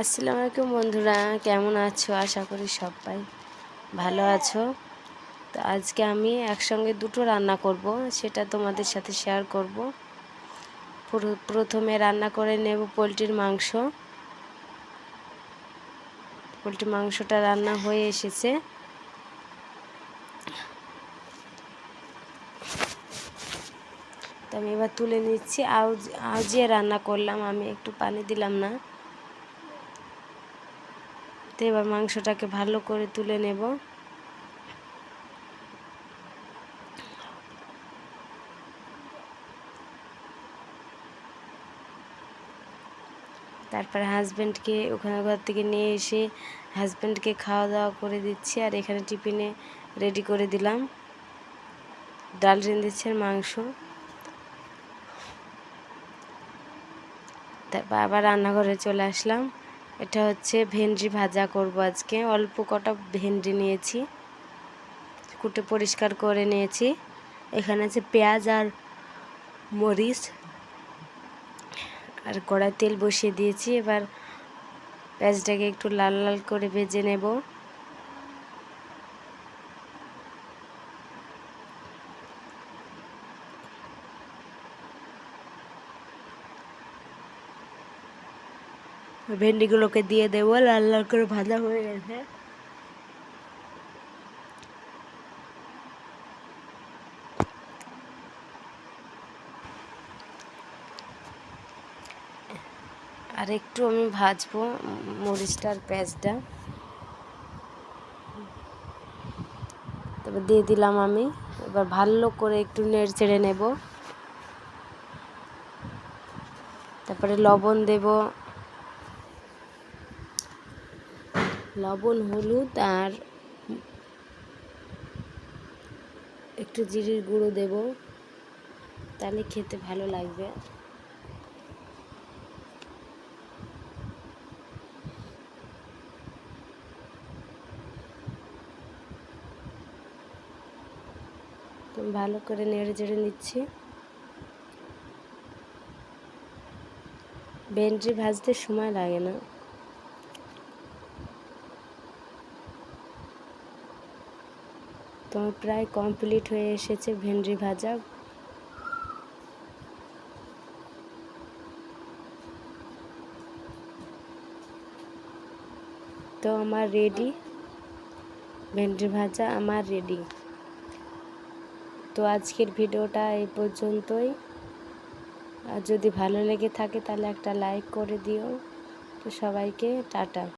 আসসালামু আলাইকুম বন্ধুরা, কেমন আছো? আশা করি সবাই ভালো আছো। তো আজকে আমি একসঙ্গে দুটো রান্না করব, সেটা তোমাদের সাথে শেয়ার করব। প্রথমে রান্না করে নেব পোলট্রির মাংস। পোলট্রির মাংসটা রান্না হয়ে এসেছে। তো আমি এবার তুলে নিচ্ছি। আউজ, আউজিয়ে রান্না করলাম, আমি একটু পানি দিলাম না। তো এবার মাংসটাকে ভালো করে তুলে নেব। তারপরে হাজব্যান্ডকে ওখানে ঘর থেকে নিয়ে এসে হাজব্যান্ডকে খাওয়া দাওয়া করে দিচ্ছি আর এখানে টিফিনে রেডি করে দিলাম। ডাল রেঁধেছি মাংস। তারপর আবার রান্নাঘরে চলে আসলাম। এটা হচ্ছে ভেন্ডি ভাজা করব আজকে। অল্প কটা ভেন্ডি নিয়েছি। কুটে পরিষ্কার করে নিয়েছি। এখানে আছে পেঁয়াজ আর মরিচ। আর কড়াই তেল বসিয়ে দিয়েছি। এবার পেঁয়াজটাকে একটু লাল লাল করে ভেজে নেব। ভেন্ডিগুলোকে দিয়ে দেবো, লাল লাল করে ভাজা হয়ে গেছে। আর একটু আমি ভাজবো মরিচটার পেঁয়াজটা তারপর দিয়ে দিলাম আমি। এবার ভালো করে একটু নেড়ে চেড়ে নেব। তারপরে লবণ দেব। লবণ, হলুদ আর একটু জিরির গুঁড়ো দেব। তাহলে খেতে ভালো লাগবে। ভালো করে নেড়ে চেড়ে নিচ্ছি। ভেন্ডি ভাজতে সময় লাগে না। তো প্রায় কমপ্লিট হয়ে এসেছে ভেন্ডি ভাজা। তো আমার রেডি ভেন্ডি ভাজা আমার রেডি তো আজকের ভিডিওটা এই পর্যন্তই। আর যদি ভালো লেগে থাকে তাহলে একটা লাইক করে দিও। তো সবাইকে টাটা।